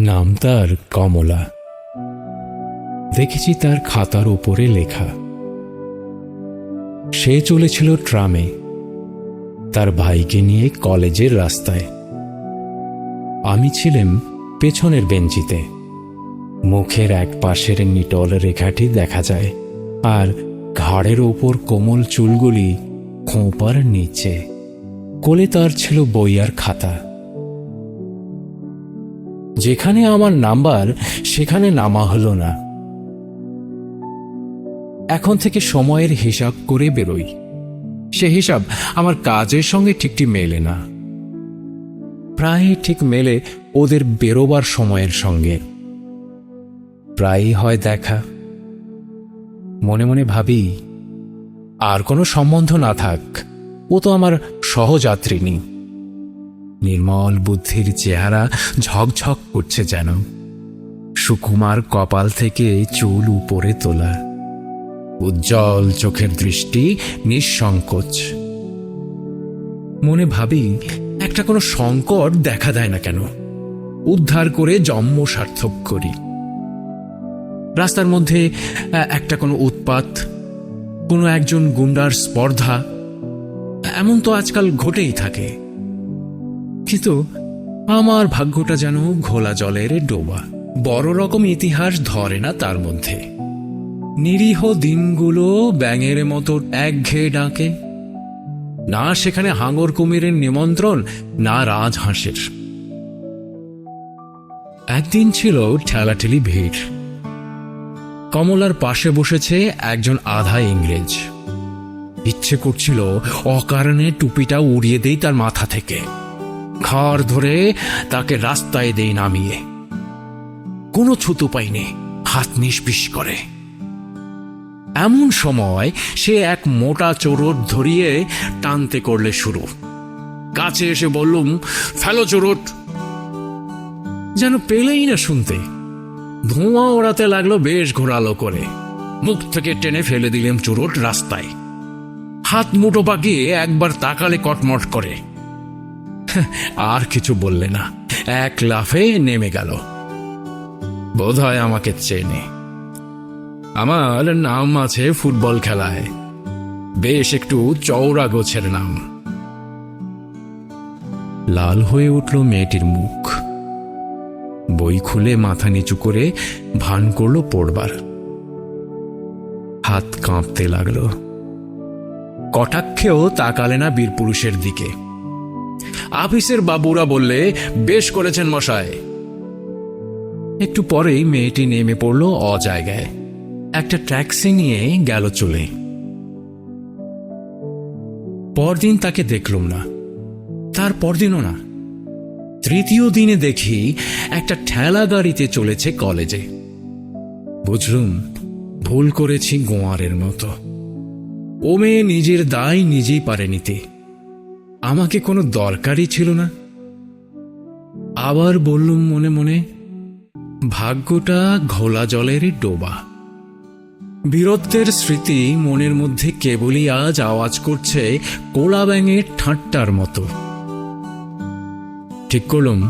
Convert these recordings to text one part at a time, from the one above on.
নাম তার কমলা। দেখেছি তার খাতার উপরে লেখা। সে চলেছিল ট্রামে। তার ভাইকে নিয়ে কলেজের রাস্তায়। আমি ছিলাম পেছনের বেঞ্চিতে। মুখের এক পাশের নিটল রেখাটি দেখা যায় আর ঘাড়ের ওপর কোমল চুলগুলি খোঁপার নিচে। কোলে তার ছিল বই আর খাতা। যেখানে আমার নাম্বার, সেখানে নামা হলো না। এখন থেকে সময়ের হিসাব করে বেরোই। সে হিসাব আমার কাজের সঙ্গে ঠিকটি মেলে না। প্রায় ঠিক মেলে ওদের বেরোবার সময়ের সঙ্গে। প্রায়ই হয় দেখা। মনে মনে ভাবি, আর কোনো সম্বন্ধ না থাক, ও তো আমার সহযাত্রিনী নির্মল বুদ্ধির চেহারা ঝকঝক করছে যেন। সুকুমার কপাল থেকে চুল উপরে তোলা। উজ্জ্বল চোখের দৃষ্টি নিঃসংকোচ। মনে ভাবি, একটা কোনো সংকট দেখা দেয় না কেন। উদ্ধার করে জন্ম সার্থক করি। রাস্তার মধ্যে একটা কোনো উৎপাত, কোনো একজন গুন্ডার স্পর্ধা, এমন তো আজকাল ঘটেই থাকে। কিন্তু আমার ভাগ্যটা যেন ঘোলা জলের ডোবা। বড় রকম ইতিহাস ধরে না তার মধ্যে। নিরীহ দিনগুলো ব্যাঙের মতো একঘেয়ে ডাকে। না সেখানে হাঙর কুমিরের নিমন্ত্রণ, না রাজহাঁসের একদিন ছিল ঠেলাঠেলি ভিড়। কমলার পাশে বসেছে একজন আধা ইংরেজ। ইচ্ছে করছিল অকারণে টুপিটা উড়িয়ে দেই তার মাথা থেকে। ঘর ধরে তাকে রাস্তায় দেই নামিয়ে। কোনো ছুতো পাইনি হাত নিষ্পিস করে। এমন সময় সে এক মোটা চোরট ধরিয়ে টানতে করলে শুরু। কাছে এসে বললুম, ফেলো চোরট। যেন পেলেই না শুনতে। ধোঁয়া ওড়াতে লাগল বেশ ঘোরালো করে। মুখ থেকে টেনে ফেলে দিলাম চোরট রাস্তায়। হাত মুঠো পাকিয়ে একবার তাকালে কটমট করে। আর কিছু বললে না। এক লাফে নেমে গেল। বোধ হয় আমাকে চেনে। আমার নাম আছে ফুটবল খেলায়। বেশ একটু চওড়া গোছের নাম। লাল হয়ে উঠল মেয়েটির মুখ। বই খুলে মাথা নিচু করে ভান করল পড়বার। হাত কাঁপতে লাগল। কটাক্ষেও তাকালে না বীরপুরুষের দিকে। আফিসের বাবুরা বললে, বেশ করেছেন মশায় একটু পরেই মেয়েটি নেমে পড়ল অজায়গায়। একটা ট্যাক্সি নিয়ে গেল চলে। পরদিন তাকে দেখলুম না। তার পরদিনও না। তৃতীয় দিনে দেখি একটা ঠেলা গাড়িতে চলেছে কলেজে। বুঝলুম, ভুল করেছি গোয়ারের মতো। ও মেয়ে নিজের দায় নিজেই পারে নিতে। আমাকে কোনো দরকারই ছিল না। আবার বললুম মনে মনে, ভাগ্যটা ঘোলা জলের ডোবা। বীরত্বের স্মৃতি মনের মধ্যে কেবলই আজ আওয়াজ করছে কোলা ব্যাঙের ঠাট্টার মতো। ঠিক করলুম,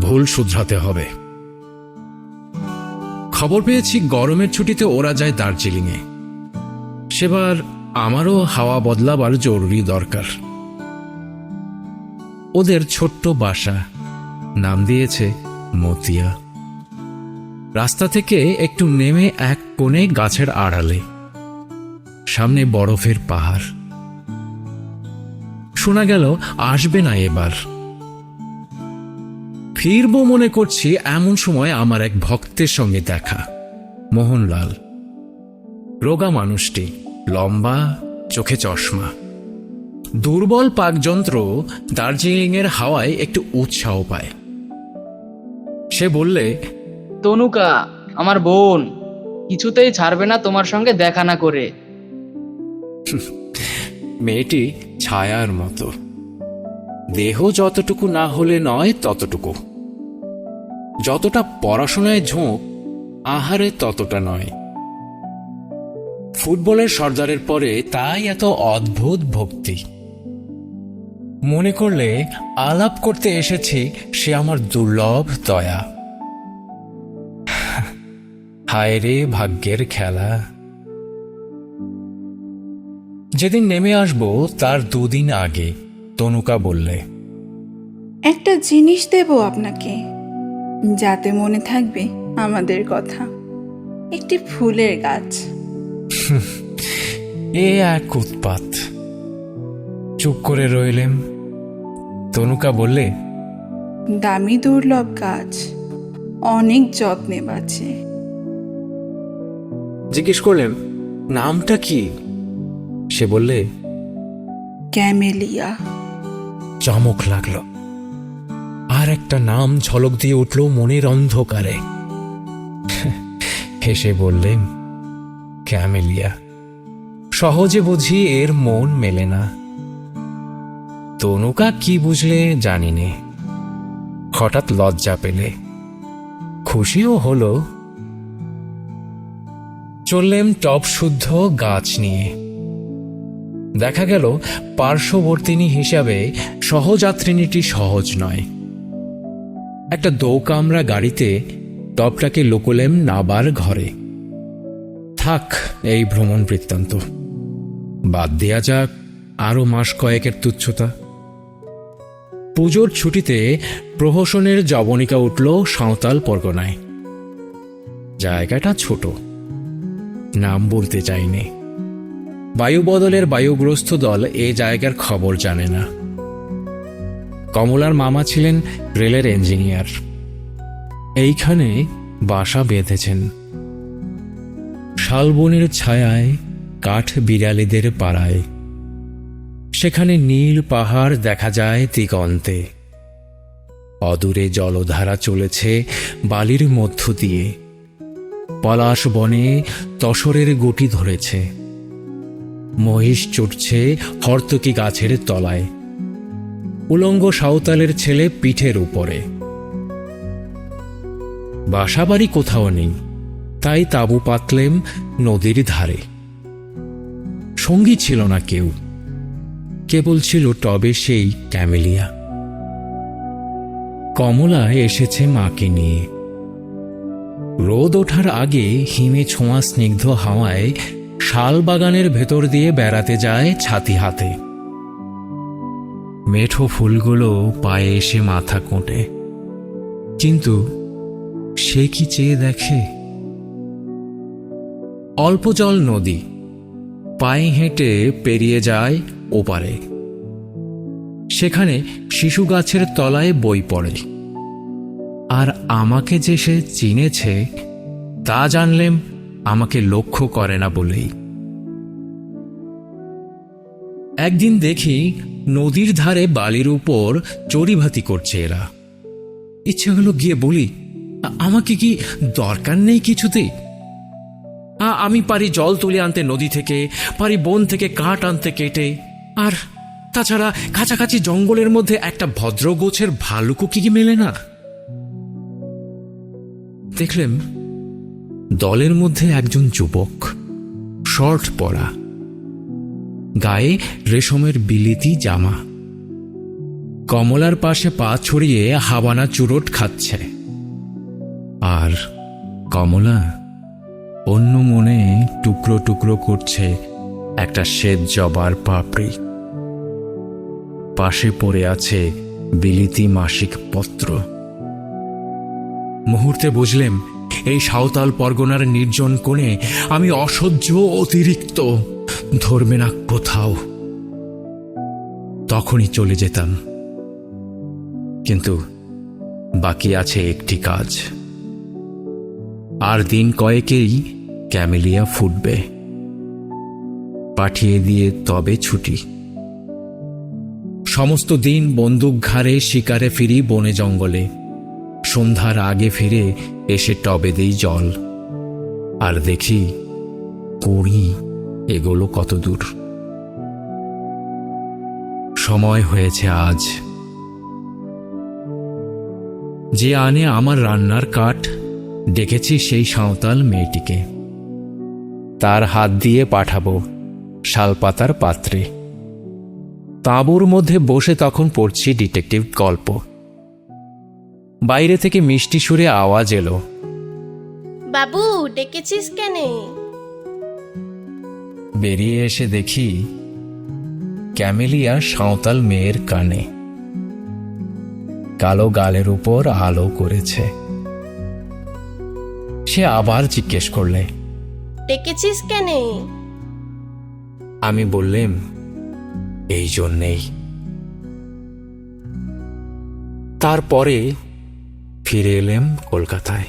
ভুল শুধরাতে হবে। খবর পেয়েছি গরমের ছুটিতে ওরা যায় দার্জিলিংয়ে। সেবার আমারও হাওয়া বদলাবার জরুরি দরকার। ওদের ছোট্ট বাসা। নাম দিয়েছে মতিয়া। রাস্তা থেকে একটু নেমে এক কোণে গাছের আড়ালে। সামনে বরফের পাহাড়। শোনা গেল, আসবে না এবার। ফিরবো মনে করছি এমন সময় আমার এক ভক্তের সঙ্গে দেখা, মোহনলাল। রোগা মানুষটি, লম্বা, চোখে চশমা। দুর্বল পাকযন্ত্র দার্জিলিংয়ের হাওয়ায় একটু উৎসাহ পায়। সে বললে তনুকা আমার বোন কিছুতেই ছাড়বে না তোমার সঙ্গে দেখা না করে। মেয়েটি ছায়ার মতো। দেহ যতটুকু না হলে নয় ততটুকু। যতটা পড়াশোনায় ঝোঁক আহারে ততটা নয়। ফুটবলের সর্দারের পরে তাই এত অদ্ভুত ভক্তি। মনে করলে আলাপ করতে এসেছি সে আমার দুর্লভ দয়া। হায় রে ভাগ্যের খেলা। যেদিন নেমে আসব তার দুদিন আগে তনুকা বললে। একটা জিনিস দেব আপনাকে যাতে মনে থাকবে আমাদের কথা। একটি ফুলের গাছ। এ এক উৎপাত। চুপ করে রইলেম। তনুকা বললে দামি দুর্লভ গাছ অনেক যত্নে বাঁচে। জিজ্ঞেস করলেন নামটা কি? সে বললে ক্যামেলিয়া। চমক লাগল। আর একটা নাম ঝলক দিয়ে উঠল মনের অন্ধকারে। হেসে বললেন ক্যামেলিয়া সহজে বুঝি এর মন মেলে না। তনুকা কি বুঝলে জানি নে হঠাৎ লজ্জা পেলে। খুশিও হলো। চললেম টপ শুদ্ধ গাছ নিয়ে। দেখা গেল, পার্শ্ববর্তিনী হিসাবে সহযাত্রিনীটি সহজ নয়। একটা দৌকামরা গাড়িতে টপটাকে লোকলেম নাবার ঘরে। থাক, এই ভ্রমণ বৃত্তান্ত। বাদ দেয়া যাক, আরও মাস কয়েকের তুচ্ছতা। পুজোর ছুটিতে প্রহসনের জবনিকা উঠল সাঁওতাল পরগনায়। জায়গাটা ছোট। নাম বলতে চাইনি। বায়ুবদলের বায়ুগ্রস্ত দল এ জায়গার খবর জানে না। কমলার মামা ছিলেন রেলের ইঞ্জিনিয়ার। এইখানে বাসা বেঁধেছেন। শালবনের ছায়ায় কাঠ বিড়ালিদের পাড়ায়। সেখানে নীল পাহাড় দেখা যায় দিগন্তে। অদূরে জলধারা চলেছে বালির মধ্য দিয়ে। পলাশ বনে তসরের গুটি ধরেছে। মহিষ চড়ছে হর্তকি গাছের তলায়। উলঙ্গ সাঁওতালের ছেলে পিঠের উপরে। বাসাবাড়ি কোথাও নেই, তাই তাবু পাতলেম নদীর ধারে। সঙ্গী ছিল না কেউ। কেবল ছিল টবে সেই ক্যামেলিয়া। কমলা এসেছে মাকে নিয়ে। রোদ ওঠার আগে হিমে ছোঁয়া স্নিগ্ধ হাওয়ায় শাল বাগানের ভেতর দিয়ে বেড়াতে যায় ছাতি হাতে। মেঠো ফুলগুলো পায়ে এসে মাথা কোটে। কিন্তু সে কি চেয়ে দেখে? অল্প জল নদী। পায়ে হেঁটে পেরিয়ে যায় ওপারে। সেখানে শিশু গাছের তলায় বই পড়ে। আর আমাকে যে সে চিনেছে, তা জানলেম আমাকে লক্ষ্য করে না বলেই। একদিন দেখি নদীর ধারে বালির উপর চড়িভাতি করছে এরা। ইচ্ছে হলো গিয়ে বলি আমাকে কি দরকার নেই কিছুতেই আ- আমি পারি জল তুলে আনতে নদী থেকে, পারি বন থেকে কাঠ আনতে কেটে আর তাছাড়া কাছাকাছি জঙ্গলের মধ্যে একটা ভদ্র গোছের ভালুকও কি মেলে না? দেখলেন, দলের মধ্যে একজন যুবক, শর্ট পরা, গায়ে রেশমের বিলিতি জামা, কমলার পাশে পা ছড়িয়ে হাবানা চুরোট খাচ্ছে। আর কমলা অন্য মনে টুকরো টুকরো করছে একটা শ্বেত জবার পাপড়ি। পাশে পড়ে আছে বিলিতি মাসিক পত্র। মুহূর্তে বুঝলেম এই সাঁওতাল পরগনার নির্জন কোণে আমি অসহ্য অতিরিক্ত। ধরবে না কোথাও। তখনই চলে যেতাম। কিন্তু বাকি আছে একটি কাজ। আর দিন কয়েকেই ক্যামেলিয়া ফুটবে। পাঠিয়ে দিয়ে তবে ছুটি। সমস্ত দিন বন্দুক ঘাড়ে, শিকারে ফিরি বনে জঙ্গলে। সন্ধ্যার আগে ফিরে এসে টবে দেই জল। আর দেখি কুড়ি, এগুলো কত দূর। সময় হয়েছে আজ। যে আনে আমার রান্নার কাঠ, ডেকেছি সেই সাঁওতাল মেয়েটিকে। তার হাত দিয়ে পাঠাবো শালপাতার পাত্রে। তাঁবুর মধ্যে বসে তখন পড়ছি ডিটেকটিভ গল্প। বাইরে থেকে মিষ্টি সুরে আওয়াজ এলো। বাবু ডেকেছিস কেনে? বেরিয়ে এসে দেখি ক্যামেলিয়া সাঁওতাল মেয়ের কানে। কালো গালের উপর আলো করেছে। সে আবার জিজ্ঞেস করলে ডেকেছিস কেনে? আমি বললেম এই জন্যেই। তারপরে ফিরে এলাম কলকাতায়।